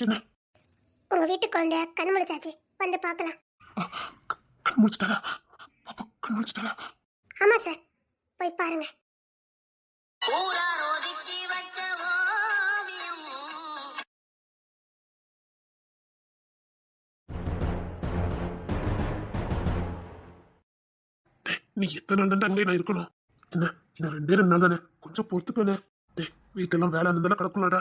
உங்க வீட்டு குழந்தை கண் முழிச்சாச்சு. வந்து பார்க்கலாம். கண் முடிச்சிட்டாரா பாப்பா கண் முடிச்சிட்டாரா ஆமா சார். போய் பாருங்க. நீ எத்தனை நாள் அங்கே நான் இருக்கணும்? என்ன இன்னும் ரெண்டே ரெண்டு நாள் தானே? கொஞ்சம் பொறுத்துக்கணே டேய் வீட்டெல்லாம் வேலை இருந்தாலும் கிடக்கும்லடா.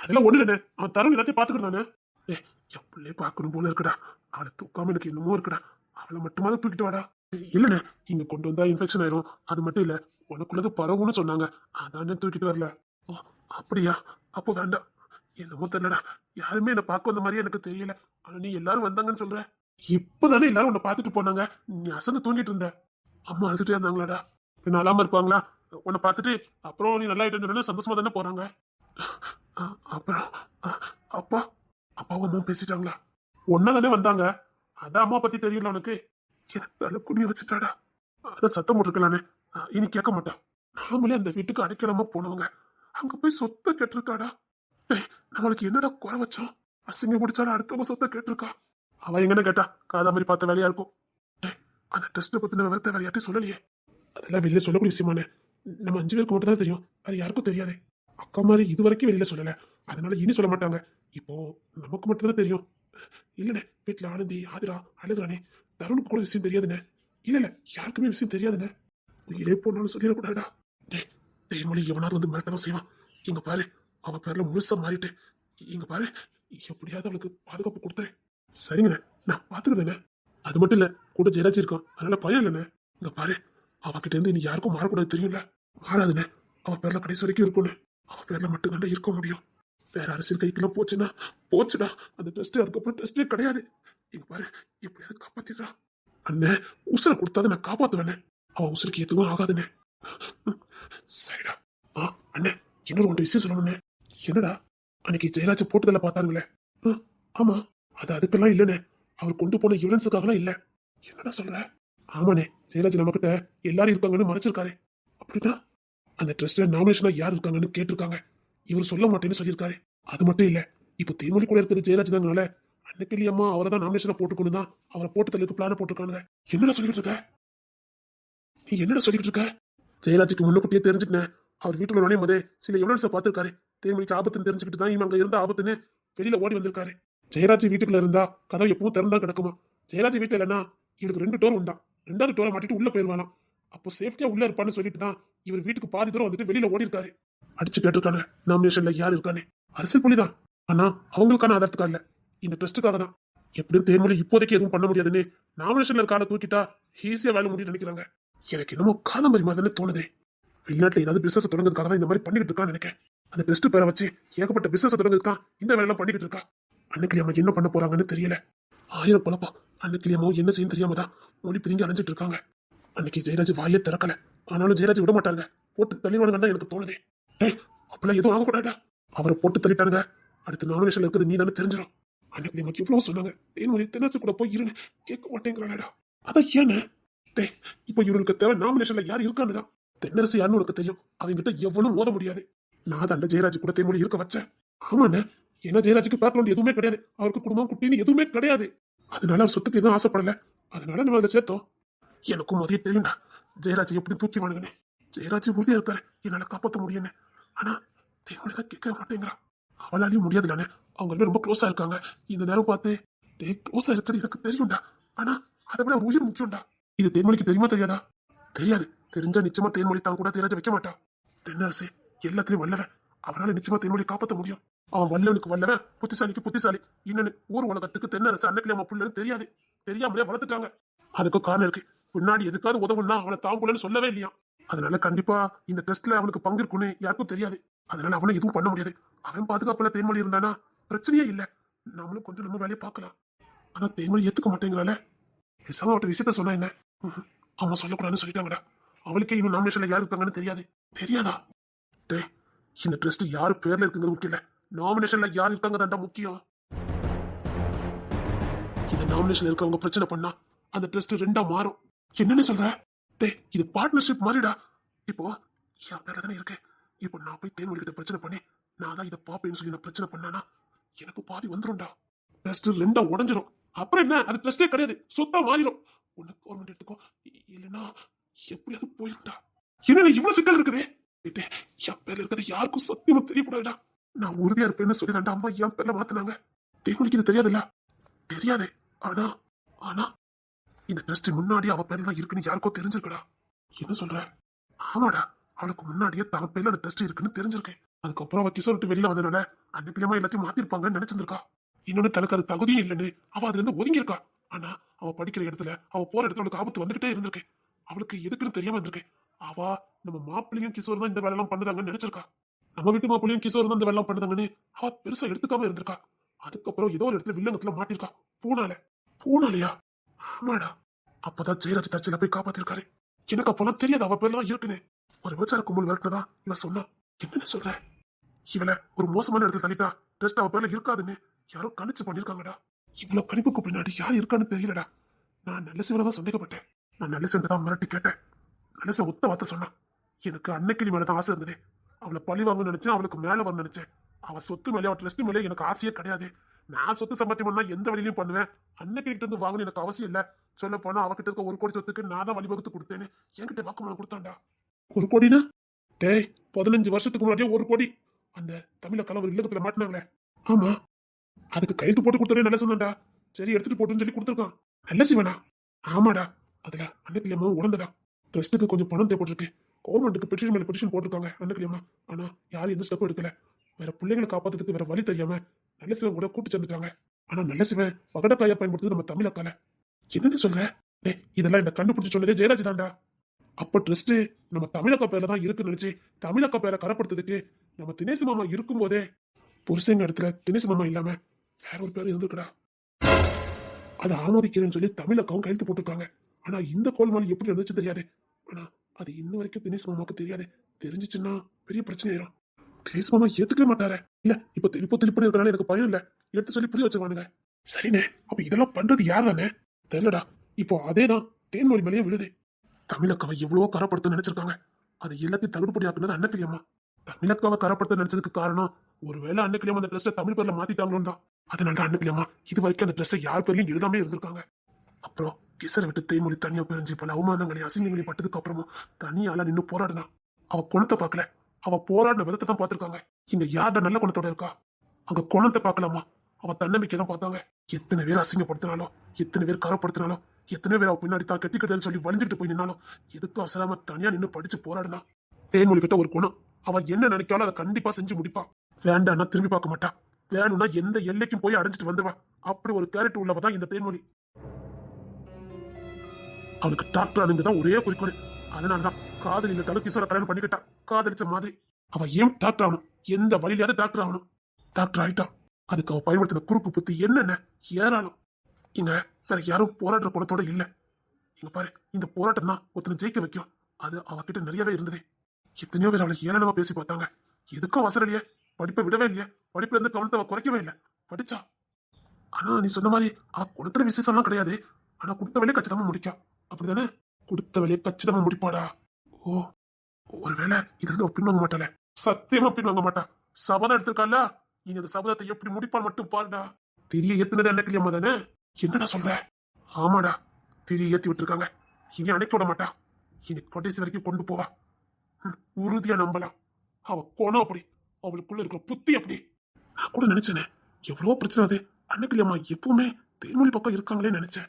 அதெல்லாம் ஒண்ணு இல்லைண்ணே. அவன் தரம் எல்லாத்தையும் பாத்துக்கிட்டானே ஏ என் பிள்ளைய பார்க்கணும் போல இருக்குடா. அவளை தூக்காம எனக்கு என்னமோ இருக்குடா. அவளை மட்டுமாதான் தூக்கிட்டு வாடா. இல்லைண்ணே இங்க கொண்டு வந்தா இன்ஃபெக்ஷன் ஆயிரும். அது மட்டும் இல்ல உனக்குள்ளது பரவும்னு சொன்னாங்க. அதானே தூக்கிட்டு வரல. ஓ அப்படியா? அப்போ வேண்டாம். என்னமோ தெரியலடா. யாருமே என்னை பார்க்க வந்த மாதிரியே எனக்கு தெரியல. ஆனா நீ எல்லாரும் வந்தாங்கன்னு சொல்ற. இப்பதானே எல்லாரும் உன்னை பார்த்துட்டு போனாங்க. நீ அசந்து தூங்கிட்டு இருந்த. அம்மா அழுதுட்டே இருந்தாங்களாடா. பின்ன அழாம இருப்பாங்களா? உன்னை பார்த்துட்டு அப்புறம் நீ நல்லா ஆயிட்டு சந்தோஷமா தானே போறாங்க. அப்புறம் அ- அப்பா அப்பாவும் அம்மாவும் பேசிட்டாங்களா? ஒன்னா தானே வந்தாங்க? அதான் அம்மா பத்தி தெரியல உனக்கு. எனக்கு தலை வச்சுட்டாடா. அதான் சத்தம் போட்டுருக்கலானே. இனி கேட்க மாட்டான். நாமளே அந்த வீட்டுக்கு அடைக்கலாமா போனவங்க. அங்க போய் சொத்தை கேட்டிருக்காடா. நம்மளுக்கு என்னடா குறை வச்சோம்? அசிங்க முடிச்சாலும் அடுத்தவங்க சொத்தை கேட்டிருக்கா. அவ எங்கன்னு கேட்டா காதா மாதிரி பார்த்த வேலையா இருக்கும். அந்த டெஸ்ட்டை பத்தின விவரத்தை வேற யார்ட்டையும் சொல்லலையே. அதெல்லாம் வெளியே சொல்லக்கூடிய விஷயமானே. நம்ம அஞ்சு பேருக்கு மட்டும் தான் தெரியும். அது யாருக்கும் தெரியாதே. அக்கா மாதிரி இது வரைக்கும் வெளியில சொல்லல. அதனால இனி சொல்ல மாட்டாங்க. இப்போ நமக்கு மட்டும்தான் தெரியும். இல்லைண்ணே வீட்டுல ஆனந்தி ஆதிரா அழுகுறானே தருணுக்கு கூட விஷயம் தெரியாதுண்ணே இல்ல இல்ல யாருக்குமே விஷயம் தெரியாதுண்ணே உயிரே போனாலும் சொல்லிடக்கூடாடா டேய் தேன்மொழி எவனாவது வந்து மிரட்டதான் செய்வான். இங்க பாரு அவ பேர்ல முழுசா மாறிட்டு இங்க பாரு எப்படியாவது அவளுக்கு பாதுகாப்பு கொடுத்துறேன் சரிங்கண்ணே நான் பாத்துக்கிறேண்ணே அது மட்டும் இல்ல கூட ஜெயராஜ் இருக்கான். அதனால பயம் இல்லைண்ணே. இங்க பாரு அவகிட்ட இருந்து இனி யாருக்கும் மாறக்கூடாது தெரியும்ல. மாறாதுண்ணே அவ பேர்ல கடைசி வரைக்கும் இருக்கும்னு. அவ பேர்ல மட்டும் இருக்க முடியும். வேற அரசியல் கைக்குள்ள போச்சுன்னா போச்சுடா. அந்த ட்ரஸ்ட் அதுக்கப்புறம் ட்ரஸ்டே கிடையாது. இங்க பாரு எப்படியாவது காப்பாத்திடுறா. அண்ணே உசுரை கொடுத்தாது நான் காப்பாத்துவேண்ணே அவ உசுருக்கு எதுவும் ஆகாதுண்ணே சரிடா. ஆ அண்ணே இன்னொரு ஒன்று விஷயம் சொல்லணும்ண்ணே என்னடா? அன்னைக்கு ஜெயராஜ் போட்டதில் பார்த்தாருங்களே. ஆ, ஆமா. அது அதுக்கெல்லாம் இல்லைண்ணே அவர் கொண்டு போன எவிடன்ஸுக்காகலாம் இல்ல. என்னடா சொல்ற? ஆமாண்ணே ஜெயராஜ் நம்மக்கிட்ட எல்லாரும் இருக்காங்கன்னு மறைச்சிருக்காரு. அப்படின்னா அந்த ட்ரஸ்ட்ல நாமினேஷனா யார் இருக்காங்கன்னு கேட்டிருக்காங்க. இவர் சொல்ல மாட்டேன்னு சொல்லியிருக்காரு. அது மட்டும் இல்ல இப்போ தேமொழி கூட இருக்கிறது ஜெயராஜ் தாங்கனால அன்னைக்கு அம்மா அவரை தான் நாமினேஷனை போட்டுக்கணும் தான் அவரை போட்டு தள்ளுக்கு பிளான போட்டுருக்காங்க என்னடா சொல்லிட்டு இருக்க? நீ என்னடா சொல்லிட்டு இருக்க? ஜெயராஜுக்கு முன்னுக்கூட்டியே தெரிஞ்சுக்கினேன். அவர் வீட்டுல நுழையும் போதே சில எவிடன்ஸை பார்த்திருக்காரு. தேமொழிக்கு ஆபத்துன்னு தெரிஞ்சுக்கிட்டு தான் இவன் அங்க இருந்த ஆபத்துன்னு வெளியில ஓடி வந்திருக்காரு. ஜெயராஜ் வீட்டுக்குள்ள இருந்தா கதவு எப்பவும் திறந்தா கிடக்குமா ஜெயராஜ் வீட்டுல இல்லைன்னா இவனுக்கு ரெண்டு டோர் உண்டா. ரெண்டாவது டோரை மாட்டிட்டு உள்ள போயிருவானா அப்போ சேஃப்டியா உள்ள இருப்பான்னு சொல்லிட்டு தான் இவர் வீட்டுக்கு பாதி தூரம் வந்துட்டு வெளியில ஓடி இருக்காரு அடிச்சு கேட்டிருக்காங்க. நாமினேஷன்ல யார் இருக்கானே அரசியல் புலிதான் ஆனா அவங்களுக்கான ஆதாரத்துக்காக இல்ல. இந்த ட்ரஸ்ட்டுக்காக தான். எப்படியும் தேர்மொழி இப்போதைக்கு எதுவும் பண்ண முடியாதுன்னு நாமினேஷன்ல இருக்கால தூக்கிட்டா ஈஸியா வேலை முடியும் நினைக்கிறாங்க. எனக்கு என்னமோ காலம்பரி மாதிரி தோணுதே. வெளிநாட்டுல ஏதாவது பிசினஸ் தொடங்குறதுக்காக தான் இந்த மாதிரி பண்ணிட்டு இருக்கான்னு நினைக்கிறேன் அந்த டெஸ்ட் பேரை வச்சு ஏகப்பட்ட பிசினஸ் தொடங்குறதுக்காக இந்த வேலையெல்லாம் பண்ணிக்கிட்டு இருக்கா? அன்னைக்கு என்ன பண்ண போறாங்கன்னு தெரியல. ஆயிரம் குழப்பம். அன்னைக்கு என்ன செய்யும் தெரியாம தான் மொழி பிரிஞ்சு அலைஞ்சிட்டு இருக்காங்க. அன்னைக்கு ஜெயராஜ் வாயே திறக்கல. ஆனாலும் ஜெயராஜ் விட மாட்டாங்க போட்டு தள்ளிவானுங்க தான் எனக்கு தோணுதே. டேய் அப்பெல்லாம் எதுவும் ஆகக்கூடாதா அவரை போட்டு தள்ளிட்டானுங்க அடுத்து நாமினேஷன்ல இருக்கிறது நீ தானே தெரிஞ்சிடும் அன்னைக்கு நமக்கு இவ்வளோ சொன்னாங்க. தேன்மொழி தென்னரசு கூட போய் இருன்னு கேட்க மாட்டேங்கிறாடா அதான் ஏன்னு? டேய் இப்போ இவனுக்கு தேவை நாமினேஷன்ல யார் இருக்கான்னு தான். தென்னரசு யாருன்னு உனக்கு தெரியும். அவங்ககிட்ட எவ்வளவு மோத முடியாது. நான் தான் ஜெயராஜ் கூட தேமொழி இருக்க வச்சேன். ஆமாண்ணே ஏன்னா ஜெயராஜுக்கு பேக்ரவுண்ட் எதுவுமே கிடையாது. அவருக்கு குடும்பம் குட்டின்னு எதுவுமே கிடையாது. அதனால அவர் சொத்துக்கு எதுவும் ஆசைப்படல. அதனால நம்ம அதை சேர்த்தோம். எனக்கும் முதல்ல தெரியும்டா ஜெயராஜ் எப்படி தூக்கி வானுங்கன்னு ஜெயராஜ் உறுதியா இருக்காரு என்னால காப்பாற்ற முடியும்னு. ஆனா தேன்மொழி தான் கேட்க மாட்டேங்கிறா அவளாலையும் முடியாதுலானே அவங்க ரொம்ப க்ளோஸா இருக்காங்க. இந்த நேரம் பார்த்து டே க்ளோஸா இருக்கிறது எனக்கு தெரியும்டா. ஆனா அதை விட உயிர் முக்கியம்டா. இது தேன்மொழிக்கு தெரியுமா தெரியாதா? தெரியாது. தெரிஞ்சா நிச்சயமா தேன்மொழி தான் கூட ஜெயராஜ் வைக்க மாட்டா தென்னரசு எல்லாத்திலையும் வல்லவன். அவனால நிச்சயமா தேன்மொழி காப்பாற்ற முடியும். அவன் வல்லவனுக்கு வல்லவன் புத்திசாலிக்கு புத்திசாலி. இன்னொன்னு ஊர் உலகத்துக்கு தென்னரசு அன்னைக்கு நம்ம பிள்ளைன்னு தெரியாது. தெரியாமலே வளர்த்துட்டாங்க. அதுக்கும் காரணம் இருக்கு. பின்னாடி எதுக்காவது உதவுன்னா அவனை தாங்குலன்னு சொல்லவே இல்லையா அதனால கண்டிப்பா இந்த டெஸ்ட்ல அவனுக்கு பங்கு யாருக்கும் தெரியாது. அதனால அவனை எதுவும் பண்ண முடியாது. அவன் பாதுகாப்புல தேன்மொழி இருந்தானா பிரச்சனையே இல்ல. நம்மளும் கொஞ்சம் நம்ம வேலையை பார்க்கலாம். ஆனா தேன்மொழி ஏத்துக்க மாட்டேங்கிறால பேசாம அவட்ட விஷயத்த சொன்னா என்ன? அவனை சொல்லக்கூடாதுன்னு சொல்லிட்டாங்கடா. அவளுக்கே இன்னும் நாமினேஷன்ல யார் இருக்காங்கன்னு தெரியாது. தெரியாதா? டேய் இந்த ட்ரஸ்ட் யாரு பேர்ல இருக்குங்கிறது முக்கியம் இல்ல நாமினேஷன்ல யார் இருக்காங்க தான்டா முக்கியம். இந்த நாமினேஷன்ல இருக்கவங்க பிரச்சனை பண்ணா அந்த ட்ரஸ்ட் ரெண்டா மாறும். என்னன்னு சொல்ற? டேய் இது பார்ட்னர்ஷிப் மாதிரிடா. இப்போ என் பேர்ல தானே இருக்கு. இப்போ நான் போய் தேன்மொழி கிட்ட பிரச்சனை பண்ணி நான் தான் இதை பாப்பேன்னு சொல்லி நான் பிரச்சனை பண்ணானா எனக்கு பாதி வந்துரும்டா. ட்ரஸ்ட் ரெண்டா உடஞ்சிரும். அப்புறம் என்ன? அது ட்ரஸ்டே கிடையாது. சொத்தா மாறிடும் ஒண்ணு கவர்மெண்ட் எடுத்துக்கோ. இல்லைனா இல்லைன்னா எப்படியாவது போயிருந்தா என்ன இவ்வளவு சிக்கல் இருக்குது? என் பேர்ல இருக்கிறது யாருக்கும் சத்தியமா தெரியக்கூடாதுடா. நான் உறுதியா இருப்பேன்னு சொல்லி தாண்டா அம்மா என் பேர்ல மாத்தினாங்க. தேன்மொழிக்கு இது தெரியாதுல்ல? தெரியாது. ஆனா ஆனா இந்த டெஸ்ட் முன்னாடி அவ பேர்ல இருக்குன்னு யாருக்கோ தெரிஞ்சிருக்கடா. என்ன சொல்ற? ஆமாடா. அவளுக்கு முன்னாடியே தன் பேர்ல அந்த டெஸ்ட் இருக்குன்னு தெரிஞ்சிருக்கேன். அதுக்கப்புறம் அவ கிசோர் விட்டு வெளியில வந்தனால அன்னைக்கிழமை எல்லாத்தையும் மாத்திருப்பாங்கன்னு நினைச்சிருக்கா இன்னொன்னு தனக்கு அது தகுதியும் இல்லைன்னு அவ அதுல இருந்து ஒதுங்கியிருக்கா. ஆனா அவ படிக்கிற இடத்துல அவ போற இடத்துல அவளுக்கு ஆபத்து வந்துகிட்டே இருந்திருக்கேன். அவளுக்கு எதுக்குன்னு தெரியாம இருந்திருக்கேன். அவ நம்ம மாப்பிள்ளையும் கிஷோர் தான் இந்த வேலை எல்லாம் பண்ணுதாங்கன்னு நினைச்சிருக்கா. நம்ம வீட்டு மாப்பிள்ளையும் கிஷோர் தான் இந்த வேலை பண்ணுதாங்கன்னு அவ பெருசா எடுத்துக்காம இருந்திருக்கா. அதுக்கப்புறம் ஏதோ ஒரு இடத்துல வில்லங்கத்துல மாட்டிருக்கா பூனால. பூனாலையா? ஆமாடா அப்பதான் ஜெயராஜ் தற்செயல போய் காப்பாத்திருக்காரு. எனக்கு அப்பெல்லாம் தெரியாது அவ பேர்ல இருக்குன்னு. ஒரு விபச்சார கும்பல் விரட்டினதா இவன் சொன்னா. என்னன்னு சொல்ற? இவள ஒரு மோசமான இடத்துல தள்ளிட்டா டெஸ்ட் அவ பேர்ல இருக்காதுன்னு யாரோ கணிச்சு பண்ணிருக்காங்கடா. இவ்வளவு கணிப்புக்கு பின்னாடி யார் இருக்கான்னு தெரியலடா. நான் நல்ல சிவனை தான் சந்தேகப்பட்டேன். நான் நல்ல சிவன் தான் மிரட்டி கேட்டேன். நல்ல ஒத்த வார்த்தை சொன்னான். எனக்கு அன்னைக்கு மேல தான் ஆசை இருந்தது. அவளை பழி வாங்க நினைச்சேன் அவளுக்கு மேல வர நினைச்சேன். அவ சொத்து மேலே அவ ட்ரெஸ்ட் மேலே எனக்கு ஆசையே கிடையாது. நான் சொத்து சம்பாத்தியம் பண்ணா எந்த வழியிலையும் பண்ணுவேன். அன்னைக்கு கிட்ட இருந்து வாங்கணும் எனக்கு அவசியம் இல்ல. சொல்ல போனா அவகிட்ட இருக்க ஒரு கோடி சொத்துக்கு நான் தான் வழிவகுத்து கொடுத்தேன்னு என்கிட்ட வாக்குமூலம் கொடுத்தான்டா. ஒரு கோடினா? டேய் பதினஞ்சு வருஷத்துக்கு முன்னாடியே ஒரு கோடி. அந்த தமிழ கலவர் இல்லத்துல மாட்டினாங்களே. ஆமா. அதுக்கு கையெழுத்து போட்டு கொடுத்தனே நல்ல சொன்னாண்டா சரி எடுத்துட்டு போட்டுன்னு சொல்லி கொடுத்துருக்கான். நல்ல சிவனா? ஆமாடா. அதுல அன்னைக்கு உடந்ததா? ட்ரஸ்ட்டுக்கு கொஞ்சம் பணம் தேவைப்பட்டிருக்கு. கவர்மெண்ட்டுக்கு பெட்டிஷன் மேல பெட்டிஷன் போட்டிருக்காங்க அன்னைக்கு ஆனா யாரும் எந்த ஸ்டெப்பும் எடுக்கல. வேற பிள்ளைங்களை காப்பாத்துறதுக்கு வேற வழி தெரியாம நல்ல சிவன் கூட கூட்டு சேர்ந்துட்டாங்க. ஆனா நல்ல சிவன் பகடக்காயா பயன்படுத்துறது நம்ம தமிழ கலை என்னன்னு சொல்ற? டேய் இதெல்லாம் என்ன கண்டுபிடிச்சு சொன்னதே ஜெயராஜ் தான்டா. அப்ப ட்ரஸ்ட் நம்ம தமிழக்க பேர்ல தான் இருக்குன்னு நினைச்சு தமிழக்க பேரை கரப்படுத்துறதுக்கு நம்ம தினேசு மாமா இருக்கும் போதே புருஷங்க இடத்துல தினேசு மாமா இல்லாம வேற ஒரு பேர் இருந்திருக்குடா. அதை ஆமோதிக்கிறேன்னு சொல்லி தமிழக்காவும் கையெழுத்து போட்டிருக்காங்க. ஆனா இந்த கோல்மால் எப்படி இருந்துச்சு தெரியாது. ஆனா அது இன்ன வரைக்கும் தினேஷ் மாமாவுக்கு தெரியாது. தெரிஞ்சிச்சுன்னா பெரிய பிரச்சனை ஆயிரும். தினேஷ் மாமா ஏத்துக்கவே மாட்டாரே. இல்ல இப்ப திருப்ப திருப்பி இருக்கனால எனக்கு பயம் இல்ல. எடுத்து சொல்லி புரிய வச்சிருவானுங்க. சரிண்ணே அப்ப இதெல்லாம் பண்றது யார் தானே தெரியலடா இப்போ அதேதான் தேன்மொழி மேலேயே விழுது. தமிழக்காவை எவ்வளவோ கரப்படுத்த நினைச்சிருக்காங்க. அது எல்லாத்தையும் தகுதிப்படியாக்குனது அன்னக்கிளியம்மா தமிழக்காவை கரப்படுத்த நினைச்சதுக்கு காரணம் ஒருவேளை அன்னக்கிளியம்மா அந்த ட்ரெஸ்ஸை தமிழ் பேர்ல மாத்திட்டாங்களோன்னு தான். அதனால அன்னக்கிளியம்மா இது வரைக்கும் அந்த ட்ரெஸ்ஸை யார் பேர்லயும் எழுதாமே இருந்திருக்காங்க. அப்புறம் கிசரை விட்டு தேய்மொழி தனியா பிரிஞ்சு பல அவமானங்களையும் அசிங்கங்களையும் பட்டதுக்கு அப்புறமும் தனியால நின்னு போராடுதான். அவ குணத்தை பார்க்கல. அவ போராடின விதத்தை தான் பார்த்திருக்காங்க. இங்க யார்ட நல்ல குணத்தோட இருக்கா? அங்க குணத்தை பார்க்கலாமா? அவ தன்னம்பிக்கை தான் பார்த்தாங்க. எத்தனை பேர் அசிங்கப்படுத்தினாலும் எத்தனை பேர் கரப்படுத்தினாலும் எத்தனை பேர் அவ பின்னாடி தான் கட்டிக்கிட்டதுன்னு சொல்லி வலிஞ்சுட்டு போய் நின்னாலும் எதுக்கும் அசராம தனியா நின்று படிச்சு போராடினா. தேன்மொழி கிட்ட ஒரு குணம். அவ என்ன நினைக்காலும் அதை கண்டிப்பா செஞ்சு முடிப்பா. வேண்டான்னா திரும்பி பார்க்க மாட்டா. வேணும்னா எந்த எல்லைக்கும் போய் அடைஞ்சிட்டு வந்துவா அப்படி ஒரு கேரக்டர் உள்ளவ தான் இந்த தேன்மொழி அவனுக்கு டாக்டர் அணுங்க தான் ஒரே குறிக்கோள். அதனாலதான் காதலில தடு கிஷோர கல்யாணம் பண்ணிக்கிட்டா. காதலிச்ச மாதிரி. அவ ஏன் டாக்டர் ஆகணும்? எந்த வழியிலாவது டாக்டர் ஆகணும்? டாக்டர் ஆயிட்டா. அதுக்கு அவ பயன்படுத்தின குறுக்கு புத்தி என்னென்ன? ஏராளம். இங்க வேற யாரும் போராட்ட குணத்தோட இல்ல. இங்க பாரு இந்த போராட்டம் தான் ஒருத்தனை ஜெயிக்க வைக்கும். அது அவகிட்ட நிறையவே இருந்தது. எத்தனையோ பேர் அவளை ஏளனமா பேசி பார்த்தாங்க. எதுக்கும் அவசரம் இல்லையே. படிப்பை விடவே இல்லையே. படிப்புல இருந்து கவனத்தை அவ குறைக்கவே இல்லை. படிச்சா. ஆனா நீ சொன்ன மாதிரி அவ கொடுத்த விசேஷம்லாம் கிடையாது. ஆனா கொடுத்த வேலையை கச்சிதமா முடிக்கா. அப்படிதானே? கொடுத்த வேலையை கச்சிதமா முடிப்பாடா? ஓ ஒருவேளை இதுல இருந்து பின்வாங்க மாட்டாளே. சத்தியமா பின்வாங்க மாட்டா. சபதம் எடுத்திருக்கால இனி அந்த சபதத்தை எப்படி முடிப்பால் மட்டும் பாருடா. திரிய ஏத்துனது என்ன கிளியம்மா தானே என்னடா சொல்ற? ஆமாடா திரிய ஏத்தி விட்டுருக்காங்க. இனி அணைக்க விட மாட்டா. இனி கடைசி வரைக்கும் கொண்டு போவா. உறுதியா நம்பலாம். அவ கோணம் அப்படி. அவளுக்குள்ள இருக்கிற புத்தி அப்படி. நான் கூட நினைச்சேனே. எவ்வளோ பிரச்சனை அது. அன்னைக்கிளியம்மா எப்பவுமே தேன்மொழி பக்கம் இருக்காங்களே நினைச்சேன்.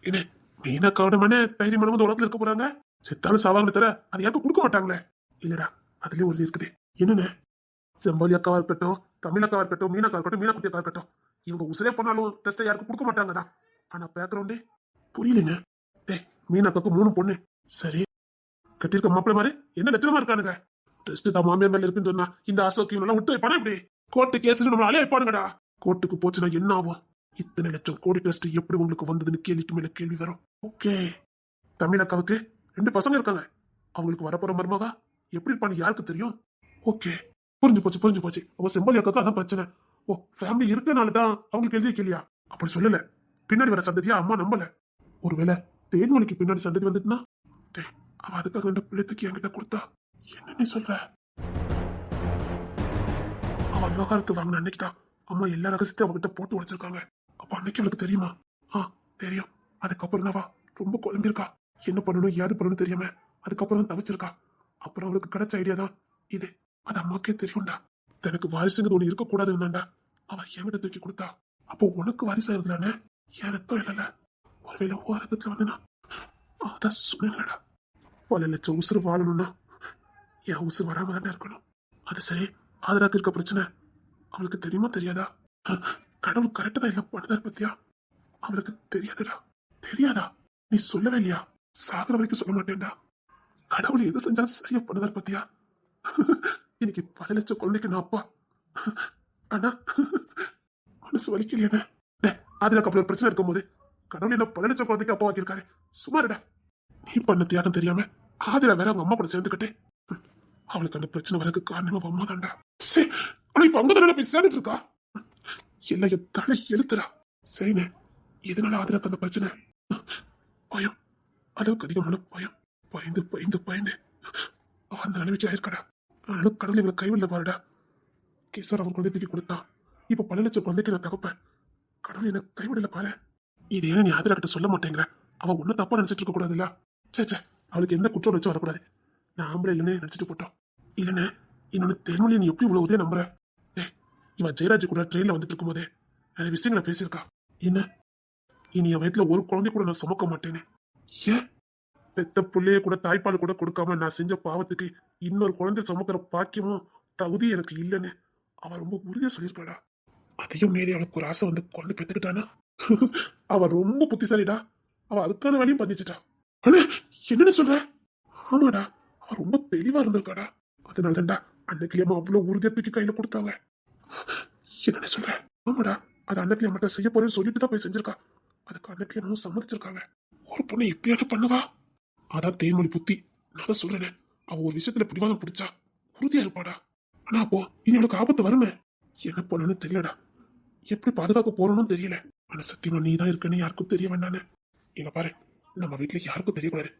என்ன வீணா கவனமான தைரியமான வந்து உலகத்துல இருக்க போறாங்க? செத்தாலும் சாவாங்க தர அது யாருக்கும் கொடுக்க மாட்டாங்களே. இல்லடா அதுலயும் ஒரு இருக்குது. என்னன்னு? செம்பொலி அக்காவா இருக்கட்டும் தமிழ் அக்காவா இருக்கட்டும் மீனாக்கா இருக்கட்டும் மீனா குட்டி அக்கா இருக்கட்டும். இவங்க உசுரே போனாலும் டெஸ்ட்டை யாருக்கும் கொடுக்க மாட்டாங்க தான் ஆனா பேக்ரவுண்டே புரியலங்க. டே மீனாக்காக்கு மூணு பொண்ணு. சரி. கட்டியிருக்க மாப்பிள்ள மாதிரி என்ன லட்சணமா இருக்கானுங்க. டெஸ்ட் தான் மாமியார் மேல இருக்குன்னு சொன்னா இந்த அசோக் எல்லாம் விட்டு வைப்பானா இப்படி? கோர்ட்டு கேஸ் நம்ம வைப்பானுங்கடா. கோர்ட்டுக்கு போச்சுன்னா என்ன ஆகும்? இத்தனை லட்சம் கோடி டெஸ்ட் எப்படி உங்களுக்கு வந்ததுன்னு கேள்விக்கு மேல கேள்வி வரும்? ஓகே. தமிழ் அக்காவுக்கு ரெண்டு பசங்க இருக்காங்க. அவங்களுக்கு வரப்போற மருமகா எப்படி இருப்பான்னு யாருக்கு தெரியும்? ஓகே. புரிஞ்சு போச்சு புரிஞ்சு போச்சு. அவ செம்பல் அக்காவுக்கு அதான் பிரச்சனை. ஓ ஃபேமிலி இருக்கனால தான் அவங்களுக்கு எழுதிய கேள்வியா? அப்படி சொல்லல. பின்னாடி வர சந்ததியா அம்மா நம்பல. ஒருவேளை தேன்மொழிக்கு பின்னாடி சந்ததி வந்துட்டுனா? அவ அதுக்காக ரெண்டு பிள்ளைத்துக்கு என்கிட்ட கொடுத்தா என்ன நீ சொல்ற? அவ விவகாரத்து வாங்கின அன்னைக்கு தான் அம்மா எல்லா ரகசியத்தையும் அவகிட்ட போட்டு உடைச்சிருக்காங்க. அப்ப அன்னைக்கு அவளுக்கு தெரியுமா? ஆ தெரியும். அதுக்கப்புறம் தான் வா. ரொம்ப குழம்பிருக்கா என்ன பண்ணணும் ஏது பண்ணணும் தெரியாம அதுக்கப்புறம் தான் தவிச்சிருக்கா. அப்புறம் அவளுக்கு கிடைச்ச ஐடியா தான் இது. அது அம்மாக்கே தெரியும்டா. தனக்கு வாரிசுங்கிறது ஒண்ணு இருக்கக்கூடாதுன்னாண்டா அவ என்கிட்ட தூக்கி கொடுத்தா. அப்போ உனக்கு வாரிசா இருந்தானே என் ரத்தம் இல்லைல்ல. ஒருவேளை ஓ ரத்தத்துல வந்தனா அதான் சொன்னேன்லடா. பல லட்சம் உசுறு வாழணும்னா என் உசுறு வராம தானே இருக்கணும். அது சரி ஆதராக்கு இருக்க பிரச்சனை அவளுக்கு தெரியுமா தெரியாதா? கடவுள் கரெக்டு தான் இல்ல பண்ணுதார் பத்தியா? அவளுக்கு தெரியாதுடா. தெரியாதா? நீ சொல்லவே இல்லையா? சாகர வரைக்கும் சொல்ல மாட்டேன்டா. கடவுள் எது செஞ்சாலும் சரியா பண்ணுதார் பத்தியா? இன்னைக்கு பல லட்சம் குழந்தைக்கு நான் அப்பா. ஆனா மனசு வலிக்கலையானே அதுல அப்புறம் ஒரு பிரச்சனை இருக்கும்போது கடவுள் என்ன பல லட்சம் குழந்தைக்கு அப்பா வாக்கியிருக்காரு சுமாருடா நீ பண்ண தியாகம் தெரியாம ஆதில வேற அவங்க அம்மா கூட சேர்ந்துக்கிட்டு அவளுக்கு அந்த பிரச்சனை வரதுக்கு காரணமா அம்மா தான்டா சரி ஆனா இப்ப அங்கதான போய் சேர்ந்துட்டு இருக்கா? என்ன என் தலை எழுத்துடா சரிண்ணே எதனால ஆதிராக்கு தந்த பிரச்சனை? பயம் அளவுக்கு அதிகமான பயம். பயந்து பயந்து பயந்து. அவன் அந்த நிலைமைக்கு ஆயிருக்கடா. ஆனாலும் கடவுள் எங்களை கைவிடல பாருடா. கேசர் அவன் குழந்தை தூக்கி கொடுத்தான் இப்ப பல லட்சம் குழந்தைக்கு நான் தகப்பேன். கடவுள் என்ன கைவிடல பாரு. இது ஏன் நீ ஆதிரா கிட்ட சொல்ல மாட்டேங்கிற? அவன் ஒன்னும் தப்பா நினைச்சிட்டு இருக்க கூடாதுல்ல. சே சே அவளுக்கு எந்த குற்றம் வச்சு வரக்கூடாது. நான் ஆம்பளை இல்லைன்னு நினைச்சிட்டு போட்டோம். இல்லைன்னு என்னோட தென்மொழி நீ எப்படி இவ்வளவு உதய நம்புற? இவன் ஜெயராஜ் கூட ட்ரெயின்ல வந்துட்டு இருக்கும்போதே நிறைய விஷயங்களை பேசியிருக்கா. என்ன? இனி என் வயத்துல ஒரு குழந்தை கூட நான் சுமக்க மாட்டேனே. ஏன்? பெத்த பிள்ளைய கூட தாய்ப்பால் கூட கொடுக்காம நான் செஞ்ச பாவத்துக்கு இன்னொரு குழந்தை சுமக்கிற பாக்கியமும் தகுதி எனக்கு இல்லைன்னு அவ ரொம்ப உறுதியா சொல்லியிருக்காடா. அதையும் மீறி அவளுக்கு ஒரு ஆசை வந்து குழந்தை பெத்துக்கிட்டானா? அவன் ரொம்ப புத்திசாலிடா. அவன் அதுக்கான வேலையும் பண்ணிச்சிட்டா. அண்ணே என்னன்னு சொல்ற? ஆமாடா அவன் ரொம்ப தெளிவா இருந்திருக்காடா. அதனால தான்டா அன்னைக்கு அவ்வளவு உறுதியா தூக்கி கையில கொடுத்தாங்க. என்ன சொல்ற? ஆமாடா அது அன்னைக்கு மட்டும் செய்ய போறேன்னு சொல்லிட்டு தான் போய் செஞ்சிருக்கா. அதுக்கு அன்னைக்கு என்னவும் சம்மதிச்சிருக்காங்க. ஒரு பொண்ணு எப்படியாட்டும் பண்ணுவா? அதான் தேன்மொழி புத்தி. நான் தான் சொல்றேனே அவ ஒரு விஷயத்துல பிடிவாதம் பிடிச்சா உறுதியா இருப்பாடா. ஆனா அப்போ இனி அவளுக்கு ஆபத்து வருமே? என்ன பண்ணணும்னு தெரியலடா. எப்படி பாதுகாக்க போறோம்னு தெரியல. ஆனா சத்தியமா நீ தான் இருக்கன்னு யாருக்கும் தெரிய வேண்டானே இங்க பாரு நம்ம வீட்டுல யாருக்கும் தெரியக்கூடாது.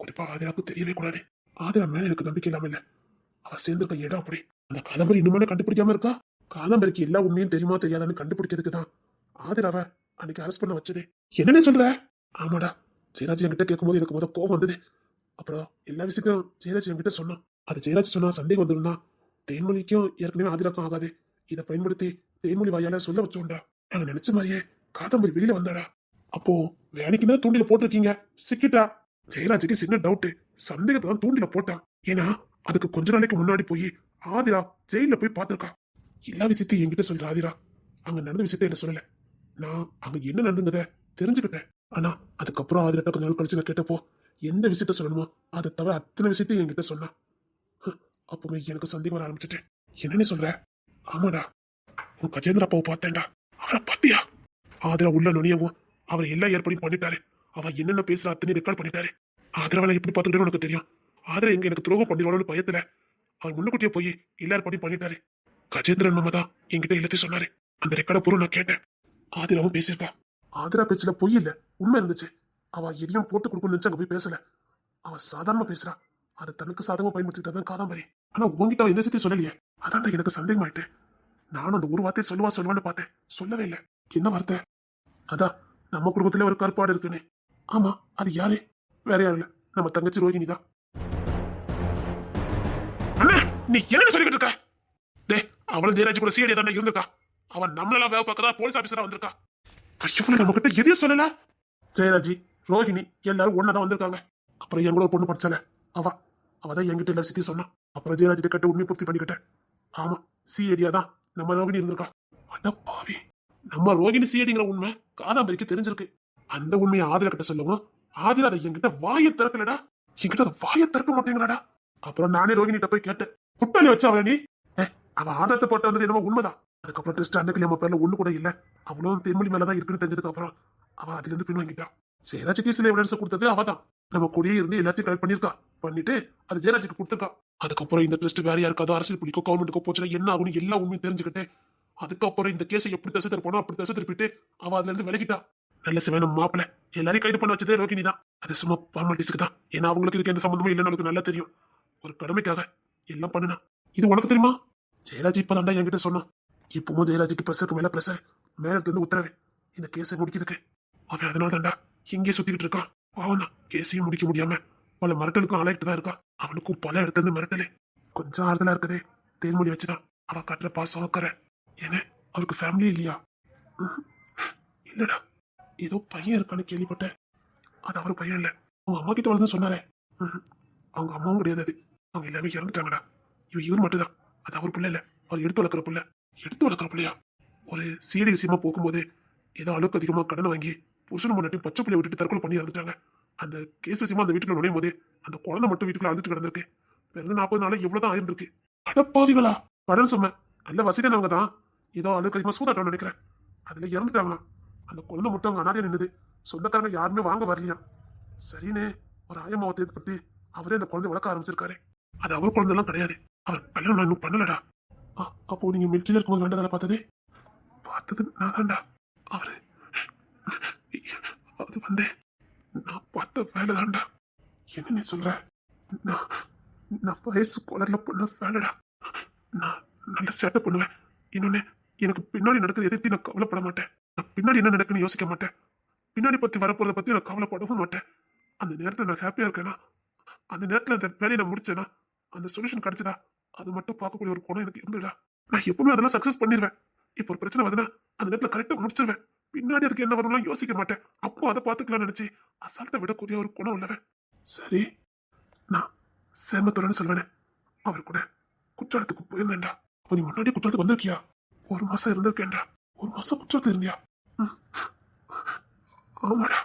குறிப்பா ஆதிராவுக்கு தெரியவே கூடாது. ஆதிரா மேல எனக்கு நம்பிக்கை இல்லாம இல்ல. அவ சேர்ந்திருக்க இடம் அப்படி. அந்த கதம்பரி இன்னுமே கண்டுபிடிக்காம இருக்கா? காதம்பரிக்கு எல்லா உண்மையும் தெரியுமா தெரியாதான்னு கண்டுபிடிக்கிறதுக்கு தான் ஆதிராவ அன்னைக்கு அரெஸ்ட் பண்ண வச்சதே. என்னன்னு சொல்ற? ஆமாடா. ஜெயராஜ் என்கிட்ட கேட்கும்போது எனக்கு முத கோவம் வந்தது. அப்புறம் எல்லா விஷயத்தையும் ஜெயராஜ் என்கிட்ட சொன்னான். அது ஜெயராஜ் சொன்னா சந்தேகம் வந்துடும்னா தேன்மொழிக்கும் ஏற்கனவே ஆதிராக்கம் ஆகாது. இதை பயன்படுத்தி தேன்மொழி வாயால சொல்ல வச்சோண்டா நாங்க நினைச்ச மாதிரியே காதம்பரி வெளியில வந்தாடா. அப்போ வேலைக்கு மேல தூண்டில போட்டிருக்கீங்க. சிக்கிட்டா? ஜெயராஜுக்கு சின்ன டவுட் சந்தேகத்தை தான் தூண்டில போட்டான். ஏன்னா அதுக்கு கொஞ்ச நாளைக்கு முன்னாடி போய் ஆதிரா ஜெயில போய் பார்த்துருக்கா எல்லா விஷயத்தையும் என்கிட்ட சொல்ற ஆதிரா அங்க நடந்த விஷயத்த என்ன சொல்லல. நான் அங்க என்ன நடந்ததை தெரிஞ்சுக்கிட்டேன். ஆனா அதுக்கப்புறம் ஆதிரட்ட கொஞ்ச நாள் கழிச்சு நான் கேட்டப்போ எந்த விஷயத்த சொல்லணுமோ அதை தவிர அத்தனை விஷயத்தையும் என்கிட்ட சொன்னா. அப்பவுமே எனக்கு சந்தேகம் வர ஆரம்பிச்சிட்டேன். என்னன்னு சொல்ற? ஆமாடா. உன் கஜேந்திர அப்பாவை பார்த்தேன்டா. அவரை பார்த்தியா? ஆதிரா உள்ள நுழையவும் அவர் எல்லா ஏற்பாடையும் பண்ணிட்டாரு. அவர் என்னென்ன பேசுற அத்தனை ரெக்கார்ட் பண்ணிட்டாரு. ஆதரவால எப்படி பார்த்துக்கிட்டேன்னு உனக்கு தெரியும். ஆதரா எங்க எனக்கு துரோகம் பண்ணிடுவானு பயத்துல அவர் முன்னுக்குட்டியே போய் எல்லாரும் பண்ணி பண்ணிட்டாரு. கஜேந்திரன் மாமா தான் என்கிட்ட எல்லாத்தையும் சொன்னாரு. அந்த ரெக்கார்டை பூரா நான் கேட்டேன். ஆதிராவும் பேசியிருக்கா ஆதிரா பேச்சுல பொய் இல்ல உண்மை இருந்துச்சு. அவ எதையும் போட்டு கொடுக்கணும்னு நினைச்சு அங்க போய் பேசல. அவ சாதாரணமா பேசுறா. அதை தனக்கு சாதகமா பயன்படுத்திக்கிட்டதான் காதாம்பரி ஆனா உன்கிட்ட எந்த விஷயத்தையும் சொல்லலையே. அதான்டா எனக்கு சந்தேகமாயிட்டு. நானும் அந்த ஒரு வார்த்தையை சொல்லுவா சொல்லுவான்னு பார்த்தேன். சொல்லவே இல்லை. என்ன வார்த்தை? அதான் நம்ம குடும்பத்துல ஒரு கற்பாடு இருக்குன்னு. ஆமா அது யாரு? வேற யாரும் இல்ல. நம்ம தங்கச்சி ரோஹிணி தான் அண்ணா நீ என்ன சொல்லிக்கிட்டு இருக்க? அவளும் ஜெயராஜ் கூட சிஐடி தானே இருந்திருக்கா? அவன் நம்மளெல்லாம் வேலை பார்க்கதான் போலீஸ் ஆபீசரா வந்திருக்கா? ஐயோ நம்ம கிட்ட எதையும் சொல்லல. ஜெயராஜி ரோஹிணி எல்லாரும் ஒன்னதான் வந்திருக்காங்க. அப்புறம் என் கூட பொண்ணு படிச்சால அவ. அவ தான் என்கிட்ட எல்லா விஷயத்தையும் சொன்னா. அப்புறம் ஜெயராஜ் கிட்ட உண்மை பூர்த்தி பண்ணிக்கிட்டேன். ஆமா சிஐடியா தான் நம்ம ரோஹிணி இருந்திருக்கா. அட பாவி. நம்ம ரோஹிணி சிஐடிங்கிற உண்மை காதாம்பரிக்கு தெரிஞ்சிருக்கு. அந்த உண்மையை ஆதிர கிட்ட சொல்லவும் ஆதிரா அதை என்கிட்ட வாயை திறக்கலடா. என்கிட்ட அதை வாயை திறக்க மாட்டேங்கிறடா. அப்புறம் நானே ரோகிணிட்ட போய் கேட்டேன் குட்டாளி வச்சா நீ? அவ ஆதாரத்தை போட்டு வந்தது என்னமோ உண்மைதான். அதுக்கப்புறம் டெஸ்ட் அன்னைக்கு நம்ம பேர்ல ஒண்ணு கூட இல்ல. அவளும் திருமணி மேலதான் இருக்குன்னு தெரிஞ்சதுக்கு அப்புறம் அவ அதுல இருந்து பின் வாங்கிட்டான் ஜெயராஜ் எவிடன்ஸ் கொடுத்தது அவ தான் நம்ம கூடயே இருந்து எல்லாத்தையும் கலெக்ட் பண்ணிருக்கா பண்ணிட்டு அது ஜெயராஜுக்கு கொடுத்துருக்கா. அதுக்கப்புறம் இந்த டெஸ்ட் வேற யாருக்காவது அரசியல் பிடிக்கோ கவர்மெண்ட்டுக்கோ போச்சுன்னா என்ன ஆகும்னு எல்லா உண்மையும் தெரிஞ்சுக்கிட்டு அதுக்கப்புறம் இந்த கேஸை எப்படி தசை திருப்பணும் அப்படி தசை திருப்பிட்டு அவ அதுல இருந்து விலகிட்டா. நல்ல சிவன மாப்பிள. எல்லாரையும் கைது பண்ண வச்சதே ரோகிணி தான். அது சும்மா ஃபார்மாலிட்டிஸ்க்கு தான். ஏன்னா அவங்களுக்கு இதுக்கு எந்த சம்மந்தமும் இல்லைன்னு உனக்கு நல்லா தெரியும். ஒரு கடமைக்காக எல்லாம் பண்ணுனா. இது உனக்கு தெரியுமா? ஜெயராஜ் இப்பதான்டா என்கிட்ட சொன்னான் இப்பவும் ஜெயராஜுக்கு ப்ரெஷருக்கு மேல ப்ரெஷர் மேல இருந்து உத்தரவு. இந்த கேஸை முடிக்கிறதுக்கு. அவன் அதனால தான்டா இங்கே சுத்திக்கிட்டு இருக்கான். பாவம் தான். கேஸையும் முடிக்க முடியாம பல மிரட்டலுக்கும் ஆளாயிட்டு தான் இருக்கான். அவனுக்கும் பல இடத்துல இருந்து மிரட்டலு. கொஞ்சம் ஆறுதலா இருக்குதே. தேன்மொழி வச்சுதான். அவன் கட்டுற பாசம் வைக்கிற ஏன்னா அவருக்கு ஃபேமிலி இல்லையா? இல்லடா. ஏதோ பையன் இருக்கான்னு கேள்விப்பட்டேன். அது அவர் பையன் இல்ல. அவங்க அம்மா கிட்ட வந்து சொன்னாரே. அவங்க அம்மாவும் கிடையாது அது. அவங்க எல்லாமே இறந்துட்டாங்கடா. இவ இவர் மட்டும்தான். அது அவர் பிள்ளை இல்லை. அவர் எடுத்து வளர்க்குற பிள்ளை. எடுத்து வளர்க்குற பிள்ளையா? ஒரு சீடி விஷயமா போகும்போது ஏதோ அளவுக்கு அதிகமாக கடன் வாங்கி புருஷனை முன்னாடி பச்சை பிள்ளை விட்டுட்டு தற்கொலை பண்ணி இறந்துட்டாங்க அந்த கேஸ் விஷயமா அந்த வீட்டுக்குள்ள நுழையும் போதே அந்த குழந்தை மட்டும் வீட்டுக்குள்ள அழுதுட்டு கிடந்திருக்கு. பிறந்த நாற்பது நாள் இவ்வளவுதான் ஆயிருந்திருக்கு அடப்பாவிகளா கடன் சொன்னேன் நல்ல வசதியானவங்க தான். ஏதோ அளவுக்கு அதிகமாக சூதாட்டம் நினைக்கிறேன். அதுல இறந்துட்டாங்களாம். அந்த குழந்தை மட்டும் அவங்க அனாதையா நின்றுது சொந்தக்காரங்க யாருமே வாங்க வரலையா? சரின்னு ஒரு ஆயமாவத்தை ஏற்படுத்தி அவரே அந்த குழந்தை வளர்க்க ஆரம்பிச்சிருக்காரு. அது அவர் குழந்தைலாம் கிடையாது. கல்யாணம் நான் இன்னும் பண்ணலடா. ஆ, அப்போ நீங்க மிலிட்டரியில் இருக்கும்போது வேண்டதால பார்த்தது? பார்த்தது நான் தான்டா அவரு அது வந்து நான் பார்த்த வேலை தான்டா என்ன நீ சொல்ற? நான் நான் வயசு குளர்ல பண்ண வேலைடா. நான் நல்ல சேட்டை பண்ணுவேன். இன்னொன்னு எனக்கு பின்னாடி நடக்கிறது எதை நான் கவலைப்பட மாட்டேன். நான் பின்னாடி என்ன நடக்குன்னு யோசிக்க மாட்டேன். பின்னாடி பத்தி வரப்போறத பத்தி நான் கவலைப்படவும் மாட்டேன். அந்த நேரத்துல நான் ஹாப்பியா இருக்கேனா? அந்த நேரத்துல அந்த வேலையை நான் முடிச்சேனா? அந்த சொல்யூஷன் கிடைச்சதா? அது மட்டும் பார்க்கக்கூடிய ஒரு குணம் எனக்கு இருந்துடா. நான் எப்பவுமே அதெல்லாம் சக்சஸ் பண்ணிடுவேன். இப்போ ஒரு பிரச்சனை வருதுன்னா அந்த நேரத்தில் கரெக்டாக முடிச்சிருவேன். பின்னாடி இருக்கு என்ன வரும்லாம் யோசிக்க மாட்டேன். அப்போ அதை பார்த்துக்கலாம் நினைச்சு அசால்ட்டை விடக்கூடிய ஒரு குணம் உள்ளவன். சரி நான் சேமத்துறேன்னு சொல்வேனே அவர் கூட குற்றாலத்துக்கு போயிருந்தேன்டா. அப்போ நீ முன்னாடி குற்றாலத்துக்கு வந்திருக்கியா? ஒரு மாசம் இருந்திருக்கேன்டா. ஒரு மாசம் குற்றாலத்து இருந்தியா? ம். ஆமாடா.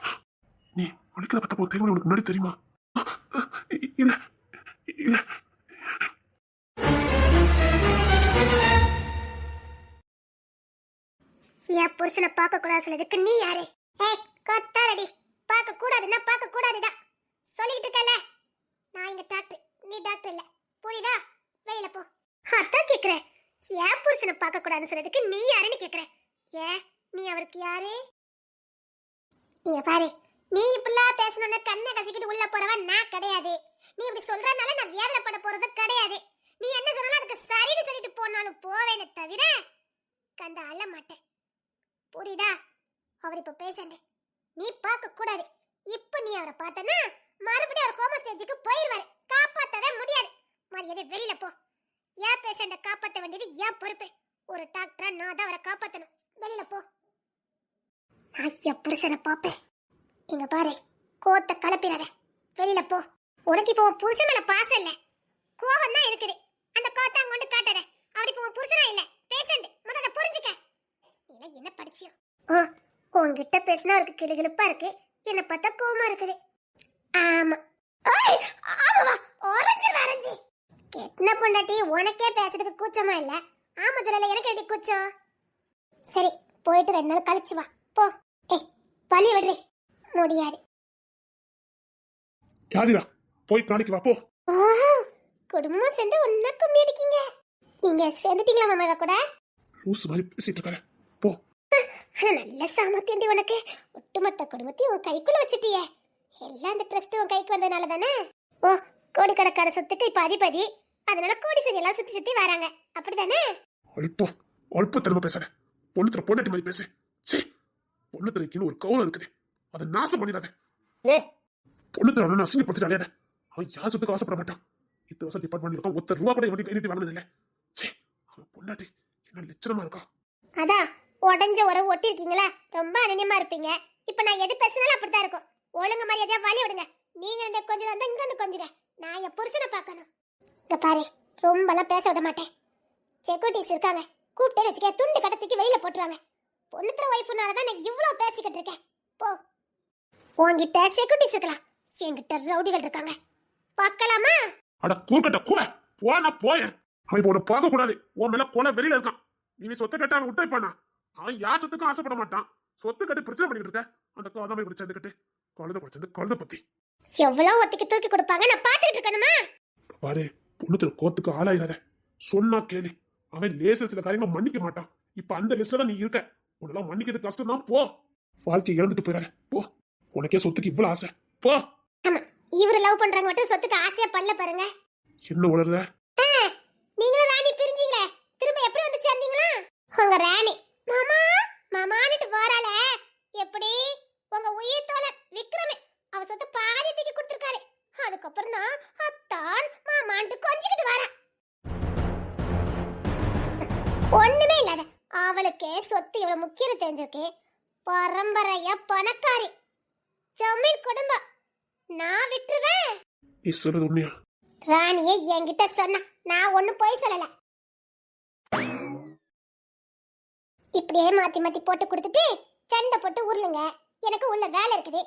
நீ ஒழிக்கிற பத்த போது உனக்கு முன்னாடி தெரியுமா? இ- இல்ல இல்ல. என் புருஷனை பார்க்க கூடாது சொல்றதுக்கு நீ யாரு? ஏய் கொத்தாரடி பார்க்க கூடாதுன்னா பார்க்க கூடாதுதான். சொல்லிட்டு இருக்கல நான் இங்க டாக்டர் நீ டாக்டர் இல்ல. புரியுதா? வெளியில போ. அதான் கேக்குறேன். என் புருஷனை பார்க்க கூடாதுன்னு சொல்றதுக்கு நீ யாருன்னு கேக்குறேன். ஏன்? நீ அவருக்கு யாரு? ஏ பாரு. நீ இப்படிலாம் பேசணும்னு கண்ணை கசிக்கிட்டு உள்ள போறவன் நான் கிடையாது. நீ இப்படி சொல்றதுனால நான் வேதனைப்பட போறது கிடையாது. நீ என்ன சொன்னாலும் அதுக்கு சரின்னு சொல்லிட்டு போனாலும் போவேனே தவிர கந்த அள்ள மாட்டேன். புரியுதா? அவர் இப்ப பேசண்டே. நீ பார்க்க கூடாது. இப்ப நீ அவரை பார்த்தனா மறுபடியும் அவர் கோம ஸ்டேஜுக்கு போயிருவாரு. காப்பாத்தவே முடியாது. மரியாதை வெளியில போ. ஏன் பேஷண்ட காப்பாத்த வேண்டியது ஏன் பொறுப்பு. ஒரு டாக்டரா நான் தான் அவரை காப்பாத்தணும். வெளியில போ. நான் என் புருஷனை பார்ப்பேன். இங்க பாரு கோத்த கலப்பிடாத வெளியில போ. உனக்கு இப்போ புருஷன் மேல பாசம் இல்ல. கோவம் தான் இருக்குது. அந்த கோத்தை அங்க கொண்டு காட்டாத அவர் இப்போ உன் புருஷனா இல்ல? பேஷண்ட் முதல்ல புரிஞ்சுக்க. நீ என்ன படிச்சியோ? ஓ உன்கிட்ட பேசினா அவருக்கு கிளுகிளுப்பா இருக்கு. என்ன பார்த்தா கோவமா இருக்குது. ஆமா. ஆமாவா? கெட்டின பொண்டாட்டி? உனக்கே பேசுறதுக்கு கூச்சமா இல்ல? ஆமா சொல்லல எனக்கு எப்படி கூச்சம்? சரி போயிட்டு ரெண்டு நாள் கழிச்சு வா. போ. ஏ பழி விடுறே. முடியாது. யாரிடா? போய் நாளைக்கு வா போ. ஆஹா, குடும்பமா சேர்ந்து ஒன்னா கும்மி அடிக்கீங்க. நீங்க சேர்ந்துட்டீங்களா மாமா இவ கூட? லூசு மாதிரி பேசிட்டு இருக்காரு போ. ஆனா நல்ல சாமர்த்தியண்டி உனக்கு. ஒட்டுமொத்த குடும்பத்தையும் உன் கைக்குள்ள வச்சிட்டியே. எல்லாம் அந்த ட்ரஸ்ட் உன் கைக்கு வந்ததுனால தானே? ஓ கோடிக்கணக்கான சொத்துக்கு இப்ப அதிபதி அதனால கோடி சரி எல்லாம் சுத்தி சுத்தி வராங்க. அப்படிதானே? அழுப்போ அழுப்ப திரும்ப பேசாத. பொண்ணு தர பொண்ணாட்டி மாதிரி பேசு. சே பொண்ணு தரைக்குன்னு ஒரு கவுலம் இருக்குது. அதை நாசம் பண்ணிடாத. ஓ பொண்ணு தர அவனை அசிங்கப்படுத்திட்டு அலையாத. அவன் யார் சொத்துக்கு ஆசைப்பட மாட்டான். இத்தனை வருஷம் டிபார்ட்மெண்ட் இருக்கான் ஒருத்தர் ரூபா கூட இவன் வாங்கினது சே அவன் பொண்டாட்டி என்ன லட்சணமா இருக்கா? அதான் உடஞ்ச உறவு ஒட்டி இருக்கீங்களா ரொம்ப அனன்யமா இருப்பீங்க. இப்போ நான் எது பேசினாலும் அப்படித்தான் இருக்கும். ஒழுங்கு எதையா வழி விடுங்க. நீங்க ரெண்டு கொஞ்சம் வந்தா இங்க வந்து கொஞ்சுங்க. நான் என் புருஷனை பார்க்கணும். இங்க பாரு ரொம்பலாம் பேச விட மாட்டேன். செக்யூரிட்டிஸ் இருக்காங்க. கூப்பிட்டு வச்சுக்க துண்டு கடத்திக்கு வெளியில போட்டுருவாங்க. பொண்ணுத்திர ஒய்ஃபுனால தான் நான் இவ்வளோ பேசிக்கிட்டு இருக்கேன். போ. உங்ககிட்ட செக்யூரிட்டிஸ் இருக்கலாம். என்கிட்ட ரவுடிகள் இருக்காங்க. பார்க்கலாமா? அட கூக்கட்ட கூட போனா போயேன். அவன் இப்போ பார்க்க கூடாது. உன் மேல கொலை வெளியில இருக்கான். நீ சொத்தை கட்ட அவன் விட்டு வைப்பானா அவன் யார் சொத்துக்கும் ஆசைப்பட மாட்டான். சொத்து கட்டி பிரச்சனை பண்ணிட்டு இருக்க. அந்த கோதாமை குடிச்சு சேர்ந்துக்கிட்டு குழந்தை குடிச்சது குழந்தை பத்தி. எவ்வளவு ஒத்திக்கு தூக்கி கொடுப்பாங்க? நான் பார்த்துட்டு இருக்கணுமா? பாரு பொண்ணுத்துல கோத்துக்கு ஆளாயிராத. சொன்னா கேளு. அவன் லேசர் சில காரியங்களை மன்னிக்க மாட்டான். இப்ப அந்த லிஸ்ட்ல தான் நீ இருக்க. உன்னெல்லாம் மன்னிக்கிறது கஷ்டம் தான் போ. வாழ்க்கை இழந்துட்டு போயிடாத. போ. உனக்கே சொத்துக்கு இவ்வளவு ஆசை. போ. இவரு லவ் பண்றாங்க மட்டும் சொத்துக்கு ஆசையா பண்ணல பாருங்க. என்ன உளருத நீங்களும் ராணி பிரிஞ்சீங்களே. திரும்ப எப்படி வந்து சேர்ந்தீங்களா? உங்க ராணி. மாமா மாமான்னுட்டு போறாள. எப்படி? உங்க உயிர் தோழர் விக்ரமே அவ சொத்து பாதி தூக்கி கொடுத்துருக்காரு. அதுக்கப்புறம் தான் அத்தான் மாமான்ட்டு கொஞ்சிக்கிட்டு வரா. ஒண்ணுமே இல்லாத அவளுக்கு சொத்து இவ்வளவு முக்கியம் தெரிஞ்சிருக்கு. பரம்பரையா பணக்காரி. ஜமீன் குடும்பம். நான் விட்டுருவேன். நீ சொல்றது உண்மையா? ராணியே என்கிட்ட சொன்னா நான் ஒண்ணும் போய் சொல்லல. இப்படியே மாத்தி மாத்தி போட்டு கொடுத்துட்டு சண்டை போட்டு உருளுங்க. எனக்கு உள்ள வேலை இருக்குது.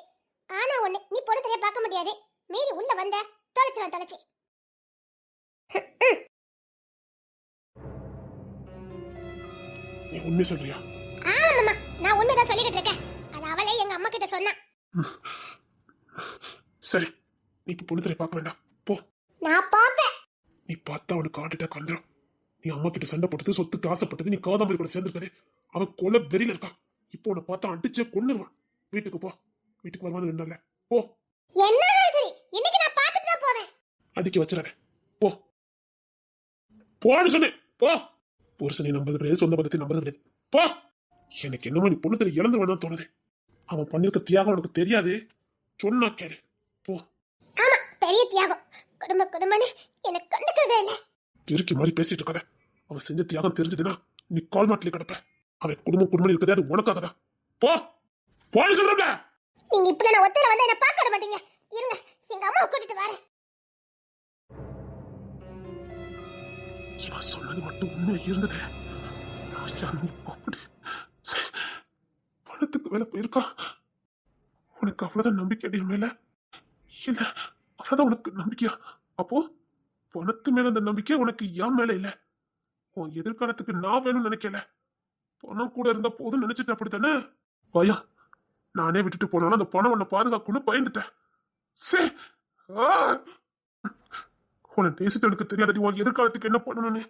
ஆனா ஒண்ணு நீ பொண்ணு பார்க்க முடியாது. மீறி உள்ள வந்த தொலைச்சிரும் தொலைச்சி. நீ உண்மை சொல்றியா? ஆமா மாமா. நான் உண்மைதான் சொல்லிக்கிட்டு இருக்கேன். அது அவளே எங்க அம்மா கிட்ட சொன்னா. சரி நீ இப்ப பொண்ணு பார்க்க வேண்டாம். போ. நான் பாப்பேன் நீ பார்த்தா அவனுக்கு ஹார்ட் அட்டாக் வந்துடும் நீ அம்மா கிட்ட சண்டை போட்டது சொத்துக்கு ஆசைப்பட்டது நீ காதாமரி கூட சேர்ந்துருக்காரு அவன் கொலை வெறியில இருக்கான். இப்போ உன்னை பார்த்தா அடிச்சே கொன்னுருவான் வீட்டுக்கு போ. வீட்டுக்கு வருவான்னு நாள்ல போ. என்னாலும் சரி? இன்னைக்கு நான் பார்த்துட்டு தான் போவேன். அடிக்க வச்சிடாத. போ. போன்னு சொன்னேன் போ. புருஷனை நம்பது கிடையாது சொந்த பந்தத்தை நம்பது கிடையாது போ. எனக்கு என்னமோ நீ பொண்ணு தெரிய இழந்து வேணாம் தோணுது. அவன் பண்ணிருக்க தியாகம் உனக்கு தெரியாது. சொன்னா கேளு. போ. ஆமா பெரிய தியாகம். குடும்ப குடும்பம்னு எனக்கு கண்டுக்கிறதே இல்லை. கிறுக்கி மாதிரி பேசிட்டு இருக்காத. அவன் செஞ்ச தியாகம் தெரிஞ்சதுன்னா நீ கால் மாட்டிலே கிடப்ப. அவன் குடும்பம் குடும்பம் இருக்கிறதே அது உனக்காக தான் போ. போன்னு சொல்றேன்ல. நீங்க இப்படி நான் ஒத்தையில வந்து என்ன பார்க்க விட மாட்டீங்க. இருங்க எங்க அம்மாவை கூட்டிட்டு வரேன். இவன் சொன்னது மட்டும் உண்மை இருந்தது? பணத்துக்கு வேலை போயிருக்கா? உனக்கு அவ்வளவுதான் நம்பிக்கை என் மேல இல்ல அதான் உனக்கு நம்பிக்கையா? அப்போ பணத்து மேல அந்த நம்பிக்கை உனக்கு என் மேல இல்ல. உன் எதிர்காலத்துக்கு நான் வேணும்னு நினைக்கல. பணம் கூட இருந்தா போதும் நினைச்சிட்டு அப்படித்தானே? பயம் நானே விட்டுட்டு போனாலும் அந்த பணம் உன்னை பாதுகாக்கணும்னு பயந்துட்டேன். சே ஆ! உன்னை நேசித்தவனுக்கு தெரியாதடி உன் எதிர்காலத்துக்கு என்ன பண்ணணும்னு?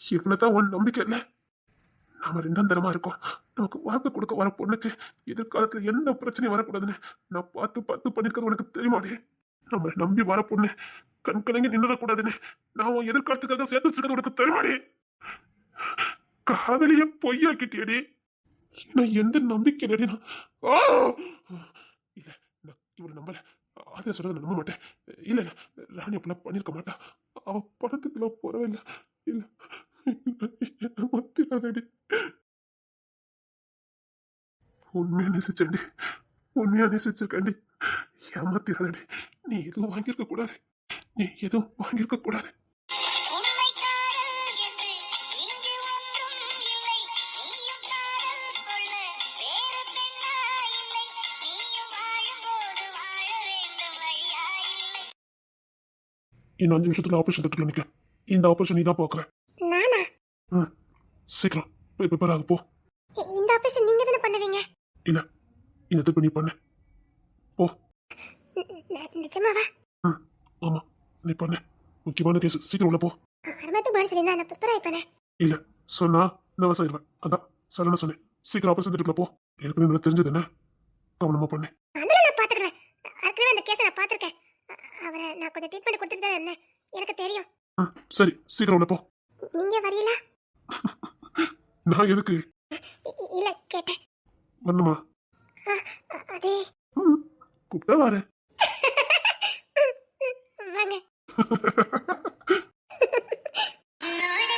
இவ்வளவுதான் உன் நம்பிக்கை இல்லை. நாம ரெண்டாந்தரமா இருக்கோம். நமக்கு வாழ்க்கை கொடுக்க வர பொண்ணுக்கு எதிர்காலத்துல எந்த பிரச்சனையும் வரக்கூடாதுன்னு நான் பார்த்து பார்த்து பண்ணிருக்கிறது உனக்கு தெரியுமாடே? நம்மளை நம்பி வர பொண்ணு கண் கலங்கி நின்றுடக்கூடாதுன்னு நான் உன் எதிர்காலத்துக்காக சேர்த்து வச்சுக்கிறது உனக்கு தெரியுமாடே? காதலிய பொய்யாக்கிட்டியடி. நான் எந்த நம்பிக்கை இல்லடி நான்? ஆ! நான் இவரை நம்பல. அதை சொல்றதை நம்ப மாட்டேன். இல்லை இல்லை ராணி அப்படிலாம் பண்ணியிருக்க மாட்டா. அவள் படத்துக்குலாம் போறவே இல்லை. இல்லை மத்தியாதடி உண்மையா நேசிச்சேன்டி உண்மையா நேசிச்சிருக்கேன்டி. ஏமாத்திராதடி. நீ எதுவும் வாங்கியிருக்க கூடாது. நீ எதுவும் வாங்கியிருக்க கூடாது. இன்னும் அஞ்சு நிமிஷத்துல ஆபரேஷன் திட்டு நிக்க இந்த ஆபரேஷன் நீ தான் ம் சீக்கிரம். ப்ரிப்பேர் ஆக போ. இந்த ஆபரேஷன் நீங்க தானே பண்ணுவீங்க? இல்ல இந்த திருப்பி நீ பண்ணு. போ. நிஜமாவா ஆமா நீ பண்ணு. முக்கியமான கேஸ் சீக்கிரம் உள்ள போ. அருமத்து முன்னாடி சொல்லியிருந்தா நான் ப்ரிப்பேர் ஆயிப்பேனே இல்ல சொன்னா நர்வஸ் ஆயிடுவேன் அதான் சடனா சொன்னேன். சீக்கிரம் ஆபரேஷன் திட்டுக்குள்ள போ. ஏற்கனவே நல்லா தெரிஞ்சது என்ன? கவனமா பண்ணு. அதெல்லாம் நான் பாத்துக்கிறேன் ஏற்கனவே அந்த கேஸை நான் பாத்திருக்கேன் அவரை நான் கொஞ்சம் ட்ரீட்மெண்ட் கொடுத்துட்டு தான் இருந்தேன். எனக்கு தெரியும். சரி சீக்கிரம் உள்ள போ. நீங்க வரீங்களா? நான் எதுக்கு? இல்ல கேட்டேன். வரணுமா அதே. கூப்பிட்டா வரேன் வாங்க.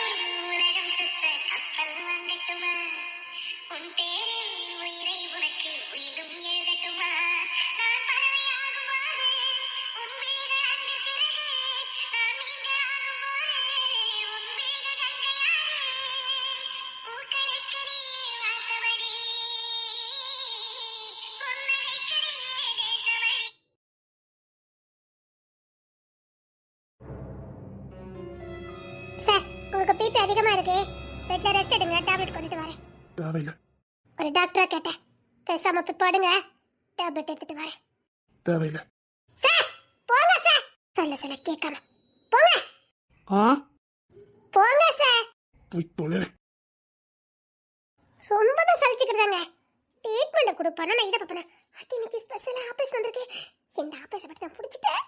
அதிகமா இருக்கு. பெட்ல ரெஸ்ட் எடுங்க டேப்லெட் கொண்டுட்டு வரேன். தேவையில்லை. ஒரு டாக்டரா கேட்டேன். பேசாம போய் படுங்க. டேப்லெட் எடுத்துட்டு வரேன். தேவையில்லை. சார் போங்க சார். சொல்ல சொல்ல கேட்காம. போங்க. ஆ? போங்க சார். போய் தொலைறேன். ரொம்ப தான் சலிச்சுக்கிட்டாங்க ட்ரீட்மெண்ட் கொடுப்பானா. நான் இதை பார்ப்பேன். அது இன்னைக்கு ஸ்பெஷலாக ஆபரேஷன் வந்திருக்கு. இந்த ஆபரேஷன் மட்டும் நான் பிடிச்சிட்டேன்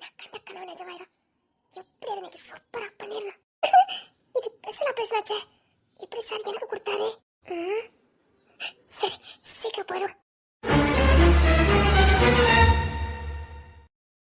நான் கண்ட கனவு நிஜமாயிரும். எப்படி அதை இன்னைக்கு சூப்பராக பண்ணிடலாம் இது பெருசலா பெருசாச்சே எப்படி சார் எனக்கு கொடுத்தாரு. சரி சீக்கிரம் போயிடும்